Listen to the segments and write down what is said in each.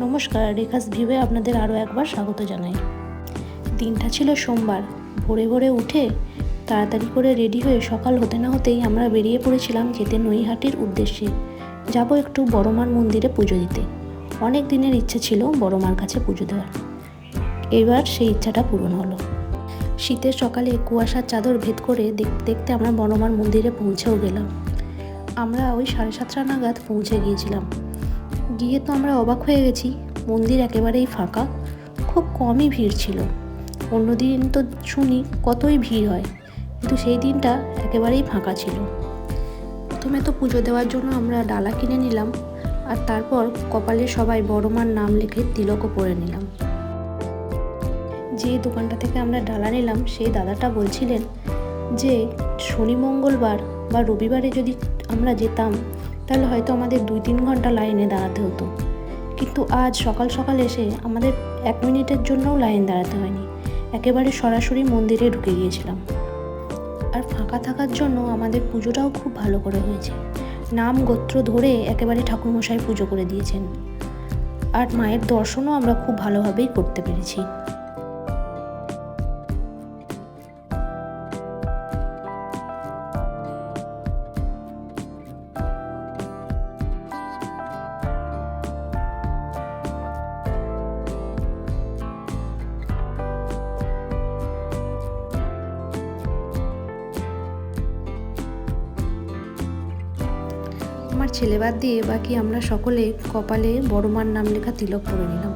নমস্কার, রেখাস ভিউয়ে আপনাদের আরও একবার স্বাগত জানাই। দিনটা ছিল সোমবার। ভোরে ভোরে উঠে তাড়াতাড়ি করে রেডি হয়ে সকাল হতে না হতেই আমরা বেরিয়ে পড়েছিলাম যেতে নৈহাটির উদ্দেশ্যে। যাব একটু বড়মার মন্দিরে পুজো দিতে। অনেক দিনের ইচ্ছে ছিল বড়মার কাছে পুজো দেওয়ার। এবার সেই ইচ্ছাটা পূরণ হলো। শীতের সকালে কুয়াশার চাদর ভেদ করে দেখতে দেখতে আমরা বড়মার মন্দিরে পৌঁছেও গেলাম। আমরা ওই সাড়ে সাতটা নাগাদ পৌঁছে গিয়েছিলাম। গিয়ে তো আমরা অবাক হয়ে গেছি। মন্দির একেবারেই ফাঁকা। খুব কমই ভিড় ছিল। অন্যদিন তো শুনি কতই ভিড় হয়, কিন্তু সেই দিনটা একেবারেই ফাঁকা ছিল। প্রথমে তো পুজো দেওয়ার জন্য আমরা ডালা কিনে নিলাম, আর তারপর কপালে সবাই বড়মার নাম লিখে তিলকও পরে নিলাম। যে দোকানটা থেকে আমরা ডালা নিলাম, সেই দাদাটা বলছিলেন যে, শনি মঙ্গলবার বা রবিবারে যদি আমরা যেতাম তাহলে হয়তো আমাদের দুই তিন ঘণ্টা লাইনে দাঁড়াতে হতো। কিন্তু আজ সকাল সকাল এসে আমাদের এক মিনিটের জন্যও লাইন দাঁড়াতে হয়নি। একেবারে সরাসরি মন্দিরে ঢুকে গিয়েছিলাম। আর ফাঁকা থাকার জন্য আমাদের পুজোটাও খুব ভালো করে হয়েছে। নাম গোত্র ধরে একেবারে ঠাকুরমশাই পুজো করে দিয়েছেন। আর মায়ের দর্শনও আমরা খুব ভালোভাবেই করতে পেরেছি। আমার ছেলে বাদ দিয়ে বাকি আমরা সকলে কপালে বড়মার নাম লেখা তিলক পরে নিলাম।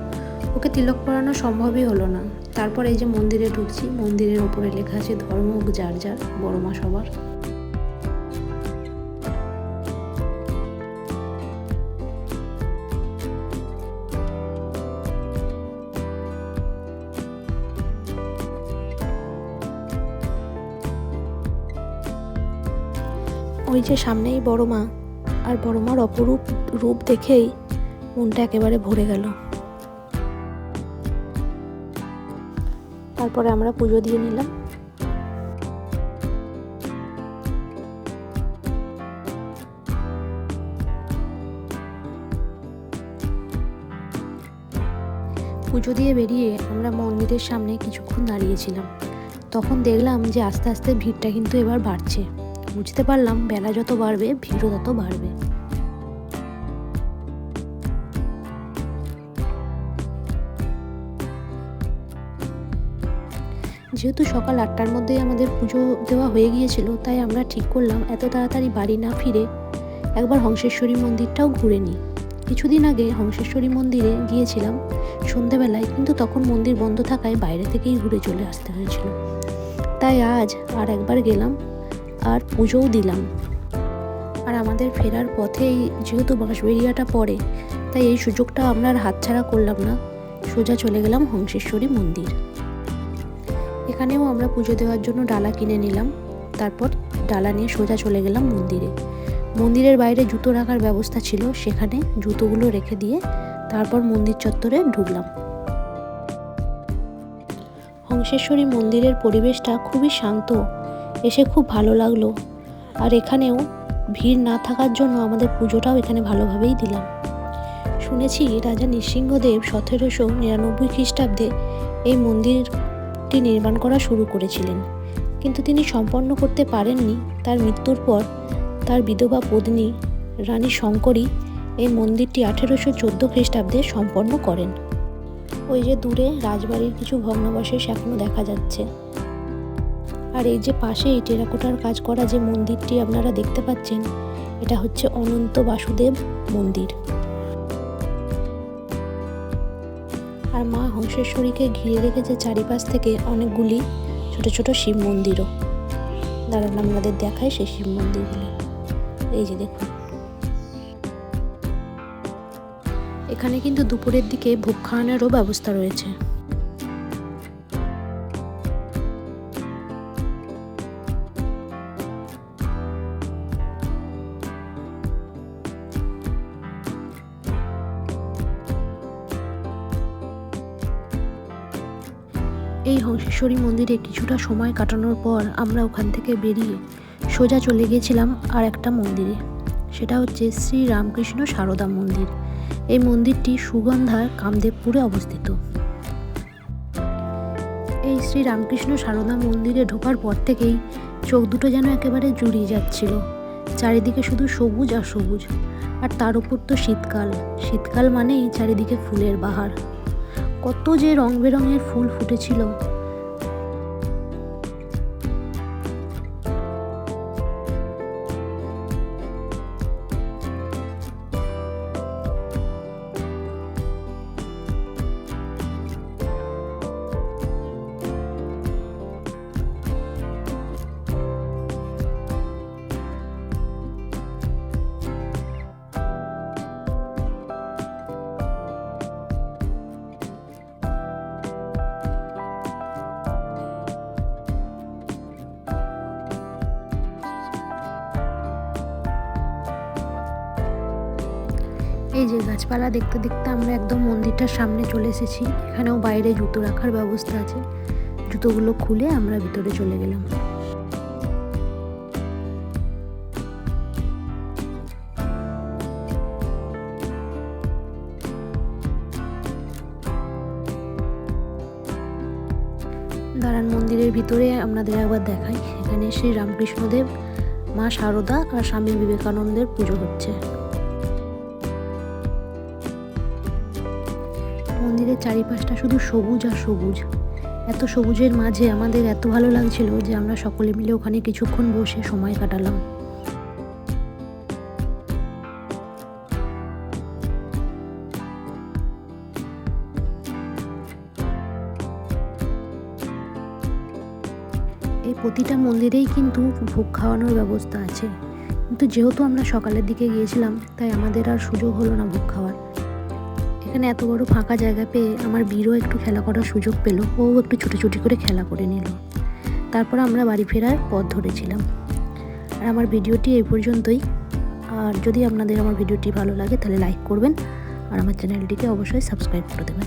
ওকে তিলক পরানো সম্ভবই হলো না। তারপর এই যে মন্দিরে ঢুকছি, মন্দিরের ওপরে লেখা আছে ধর্ম যার যার বড়মা সবার। ওই যে সামনেই বড় মা। আর বড় মার অপরূপ রূপ দেখেই মনটা একেবারে ভরে গেল। তারপরে আমরা পুজো দিয়ে নিলাম। পুজো দিয়ে বেরিয়ে আমরা মন্দিরের সামনে কিছুক্ষণ দাঁড়িয়েছিলাম। তখন দেখলাম যে আস্তে আস্তে ভিড়টা কিন্তু এবার বাড়ছে। বুঝতে পারলাম, বেলা যত বাড়বে, ভিড়ও তত বাড়বে। যেহেতু সকাল আটটার মধ্যেই আমাদের পুজো দেওয়া হয়ে গিয়েছিল, তাই আমরা ঠিক করলাম এত তাড়াতাড়ি বাড়ি না ফিরে একবার হংসেশ্বরী মন্দিরটাও ঘুরে নিই। কিছুদিন আগে হংসেশ্বরী মন্দিরে গিয়েছিলাম সন্ধেবেলায়, কিন্তু তখন মন্দির বন্ধ থাকায় বাইরে থেকেই ঘুরে চলে আসতে হয়েছিল। তাই আজ আর একবার গেলাম আর পুজোও দিলাম। আর আমাদের ফেরার পথেই যেহেতু বাঁশবেরিয়াটা পড়ে, তাই এই সুযোগটা আমরা আর হাতছাড়া করলাম না। সোজা চলে গেলাম হংসেশ্বরী মন্দির। এখানেও আমরা পুজো দেওয়ার জন্য ডালা কিনে নিলাম। তারপর ডালা নিয়ে সোজা চলে গেলাম মন্দিরে। মন্দিরের বাইরে জুতো রাখার ব্যবস্থা ছিল, সেখানে জুতোগুলো রেখে দিয়ে তারপর মন্দির চত্বরে ঢুকলাম। হংসেশ্বরী মন্দিরের পরিবেশটা খুবই শান্ত। এসে খুব ভালো লাগল। আর এখানেও ভিড় না থাকার জন্য আমাদের পুজোটাও এখানে ভালোভাবেই দিলাম। শুনেছি রাজা নৃসিংহদেব সতেরোশো নিরানব্বই খ্রিস্টাব্দে এই মন্দিরটি নির্মাণ করা শুরু করেছিলেন। কিন্তু তিনি সম্পন্ন করতে পারেননি। তার মৃত্যুর পর তার বিধবা পত্নী রানী শঙ্করী এই মন্দিরটি আঠেরোশো চোদ্দ খ্রিস্টাব্দে সম্পন্ন করেন। ওই যে দূরে রাজবাড়ির কিছু ভগ্নাবশেষ এখনও দেখা যাচ্ছে। আর এই যে পাশে এই টেরাকোটার কাজ করা যে মন্দিরটি আপনারা দেখতে পাচ্ছেন, এটা হচ্ছে অনন্ত বাসুদেব মন্দির। আর মা হংসেশ্বরীকে ঘিরে রেখেছে চারিপাশ থেকে অনেকগুলি ছোট ছোট শিব মন্দিরও। দাঁড়ান, আপনাদের দেখায় সেই শিব মন্দিরগুলি। এই যে দেখুন। এখানে কিন্তু দুপুরের দিকে ভোগ খাওয়ানোরও ব্যবস্থা রয়েছে। এই হংসেশ্বরী মন্দিরে কিছুটা সময় কাটানোর পর আমরা ওখান থেকে বেরিয়ে সোজা চলে গিয়েছিলাম আর একটা মন্দিরে। সেটা হচ্ছে শ্রী রামকৃষ্ণ সারদা মন্দির। এই মন্দিরটি সুগন্ধার কামদেবপুরে অবস্থিত। এই শ্রী রামকৃষ্ণ সারদা মন্দিরে ঢোকার পর থেকেই চোখ দুটো যেন একেবারে জুড়িয়ে যাচ্ছিল। চারিদিকে শুধু সবুজ আর সবুজ। আর তার উপর তো শীতকাল। শীতকাল মানেই চারিদিকে ফুলের বাহার। কত যে রং বেরঙের ফুল ফুটেছিল। এই যে গাছপালা দেখতে দেখতে আমরা একদম মন্দিরটার সামনে চলে এসেছি। এখানেও বাইরে জুতো রাখার ব্যবস্থা আছে। জুতোগুলো খুলে আমরা ভিতরে চলে গেলাম। দাঁড়ান মন্দিরের ভিতরে আপনাদের একবার দেখাই। এখানে শ্রী রামকৃষ্ণদেব, মা শারদা আর স্বামী বিবেকানন্দের পুজো হচ্ছে। মন্দিরের চারিপাশটা শুধু সবুজ আর সবুজ। এত সবুজের মাঝে আমাদের এত ভালো লাগছিল যে আমরা সকলে মিলে ওখানে কিছুক্ষণ বসে সময় কাটালাম। এই প্রতিটা মন্দিরেই কিন্তু ভোগ খাওয়ানোর ব্যবস্থা আছে। কিন্তু যেহেতু আমরা সকালের দিকে গিয়েছিলাম, তাই আমাদের আর সুযোগ হলো না ভোগ খাওয়ার। এখানে এত বড় ফাঁকা জায়গা পেয়ে আমার বীরও একটু খেলা করার সুযোগ পেল। ও একটু ছুটোছুটি করে খেলা করে নিল। তারপর আমরা বাড়ি ফেরার পথ ধরেছিলাম। আর আমার ভিডিওটি এই পর্যন্তই। আর যদি আপনাদের আমার ভিডিওটি ভালো লাগে তাহলে লাইক করবেন। আর আমার চ্যানেলটিকে অবশ্যই সাবস্ক্রাইব করে দেবেন।